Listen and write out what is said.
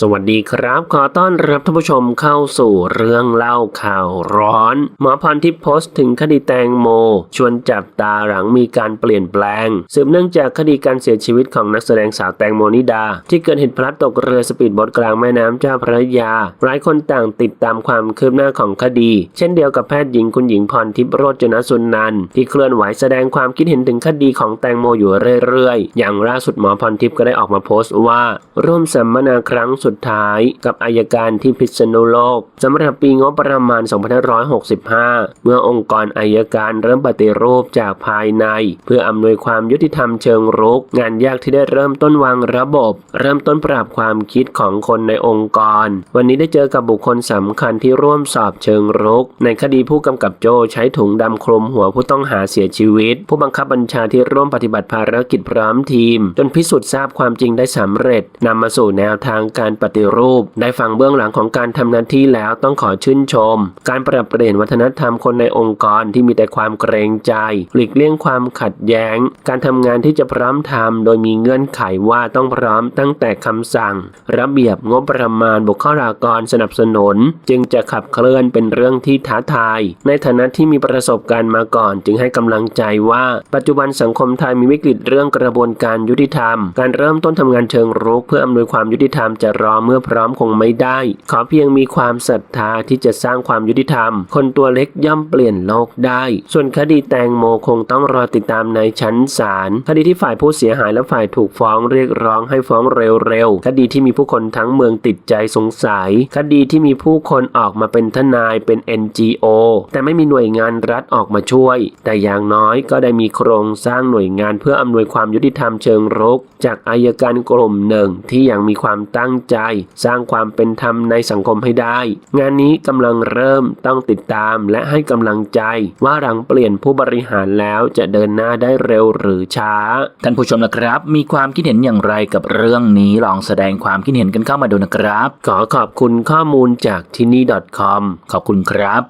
สวัสดีครับ ขอต้อนรับท่านผู้ชมเข้าสู่เรื่องเล่าข่าวร้อน หมอพรทิพย์โพสต์ถึงคดีแตงโม ชวนจับตาหลังมีการเปลี่ยนแปลง สืบเนื่องจากคดีการเสียชีวิตของนักแสดงสาวแตงโมนิดา ที่เกิดเหตุพลัดตกเรือสปีดโบ๊ทกลางแม่น้ำเจ้าพระยา หลายคนต่างติดตามความคืบหน้าของคดี เช่นเดียวกับแพทย์หญิงคุณหญิงพรทิพย์โรจนสุนันท์ที่เคลื่อนไหวแสดงความคิดเห็นถึงคดีของแตงโมอยู่เรื่อยๆ อย่างล่าสุดหมอพรทิพย์ก็ได้ออกมาโพสต์ว่า ร่วมสัมมนาครั้งสุดท้ายกับอายการที่พิษณุโลกสำหรับปีงบประมาณ 2565 เมื่อองค์กรอายการเริ่มปฏิรูปจากภายใน เพื่ออำนวยความยุติธรรมเชิงรุก งานยากที่ได้เริ่มต้นวางระบบ เริ่มต้นปรับความคิดของคนในองค์กร วันนี้ได้เจอกับบุคคลสำคัญที่ร่วมสอบเชิงรุก ในคดีผู้กำกับโจใช้ถุงดำคลุมหัวผู้ต้องหาเสียชีวิต ผู้บังคับบัญชาที่ร่วมปฏิบัติภารกิจพร้อมทีม จนพิสูจน์ทราบความจริงได้สำเร็จนำมาสู่แนวทางการปฏิรูป ได้ฟังเบื้องหลังของการทำหน้าที่แล้วต้องขอชื่นชม การปรับเปลี่ยนวัฒนธรรมคนในองค์กรที่มีแต่ความเกรงใจ หลีกเลี่ยงความขัดแย้ง การทำงานที่จะพร้อมทำโดยมีเงื่อนไขว่าต้องพร้อมตั้งแต่คำสั่ง ระเบียบงบประมาณบุคลากรสนับสนุน จึงจะขับเคลื่อนเป็นเรื่องที่ท้าทาย ในฐานะที่มีประสบการณ์มาก่อน จึงให้กำลังใจว่า ปัจจุบันสังคมไทยมีวิกฤตเรื่องกระบวนการยุติธรรม การเริ่มต้นทำงานเชิงรุกเพื่ออำนวยความยุติธรรมจะรอเมื่อพร้อมคงไม่ได้ ขอเพียงมีความศรัทธาที่จะสร้างความยุติธรรม คนตัวเล็กย่อมเปลี่ยนโลกได้ ส่วนคดีแตงโมคงต้องรอติดตามในชั้นศาลคดีที่ฝ่ายผู้เสียหายและฝ่ายถูกฟ้องเรียกร้องให้ฟ้องเร็วๆคดีที่มีผู้คนทั้งเมืองติดใจสงสัย คดีที่มีผู้คนออกมาเป็นทนายเป็น NGO แต่ไม่มีหน่วยงานรัฐออกมาช่วย แต่อย่างน้อยก็ได้มีโครงสร้างหน่วยงานเพื่ออำนวยความยุติธรรมเชิงรุก จากอายการกลุ่มหนึ่งที่ยังมีความตั้งใจ สร้างความเป็นธรรมในสังคมให้ได้ งานนี้กำลังเริ่มต้องติดตามและให้กำลังใจ ว่าหลังเปลี่ยนผู้บริหารแล้วจะเดินหน้าได้เร็วหรือช้า ท่านผู้ชมนะครับ มีความคิดเห็นอย่างไรกับเรื่องนี้ลองแสดงความคิดเห็นกันเข้ามาดูนะครับ ขอขอบคุณข้อมูลจากที่นี่ .com ขอบคุณครับ